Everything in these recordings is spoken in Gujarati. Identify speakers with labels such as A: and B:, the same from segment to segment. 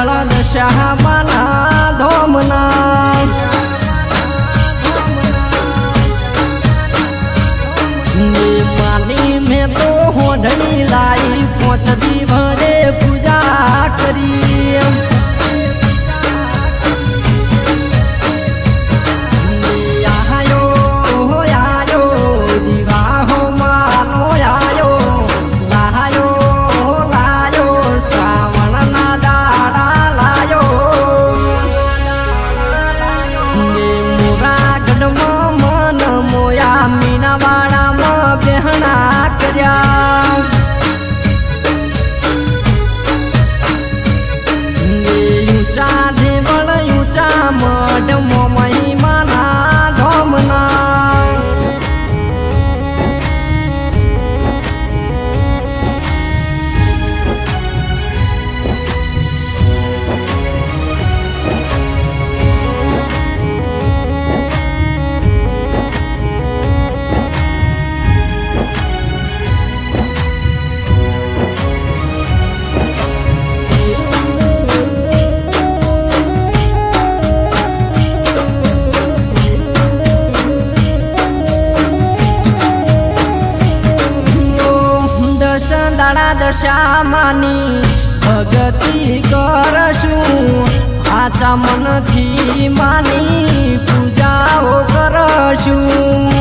A: દશામાના ધોમના ને માની મેં તો હોઢણી લાઈ પોચ બેહણા દાડા દશામાની ભગતી કરશું. આચા મનથી માની પૂજાઓ કરશું.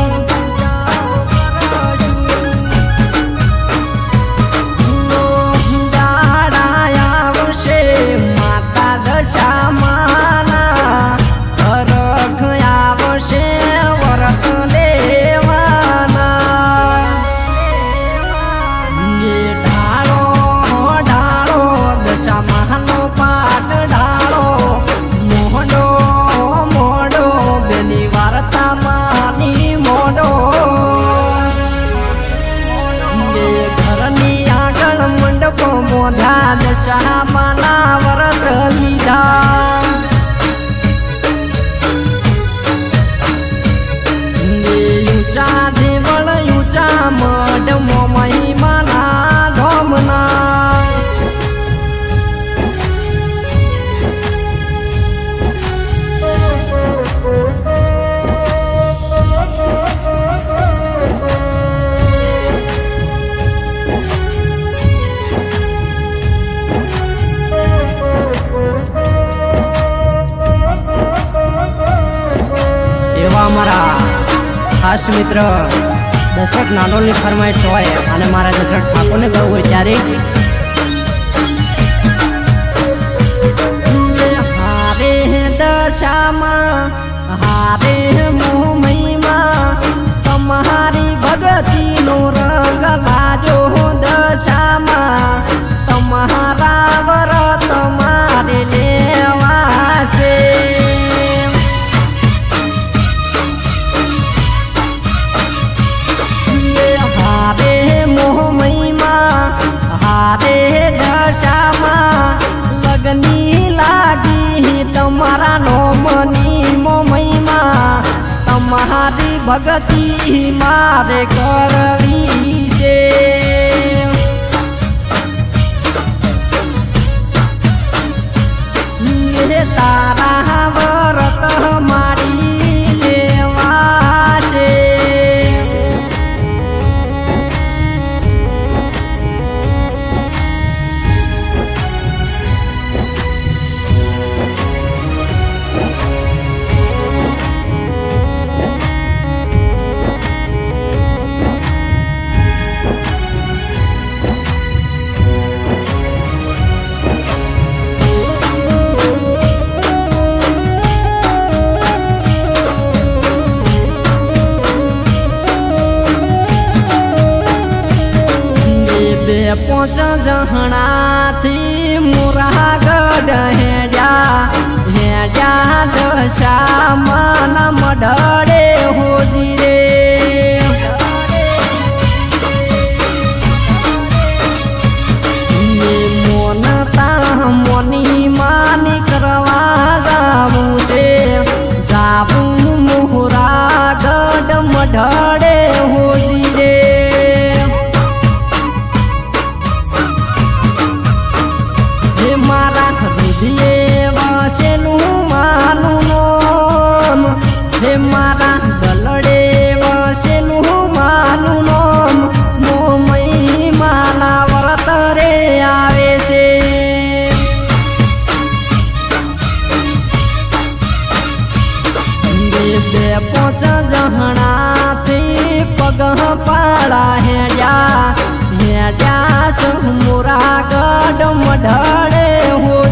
A: દાડા આવશે માતા દશામાના મંડપ મોઢા દશા વરત લીધા અમારા ખાસ મિત્ર દશરથ નાડોલની ફરમાઈશ હોય અને મારા દશરથ ઠાકોરને ગયું હોય ત્યારે હારે દશામાં, હારે ભગતી તમારી ભગતીનો રંગ તમારી ભગતી મારે કરવી છે. તારા બે પોચ જહણાથી મુરાગઢ હેડ્યા હેડ્યા દશા મન મઢડે. જીએ વાસેનું મારું નામ. મારા દલડે વાસેનું મારું નામ. મો મહિમાના આવે છે. બે પોચ જહણાથી પગ હેડ્યા. હેડ્યા સમુરા ગઢ મઢડે હોય.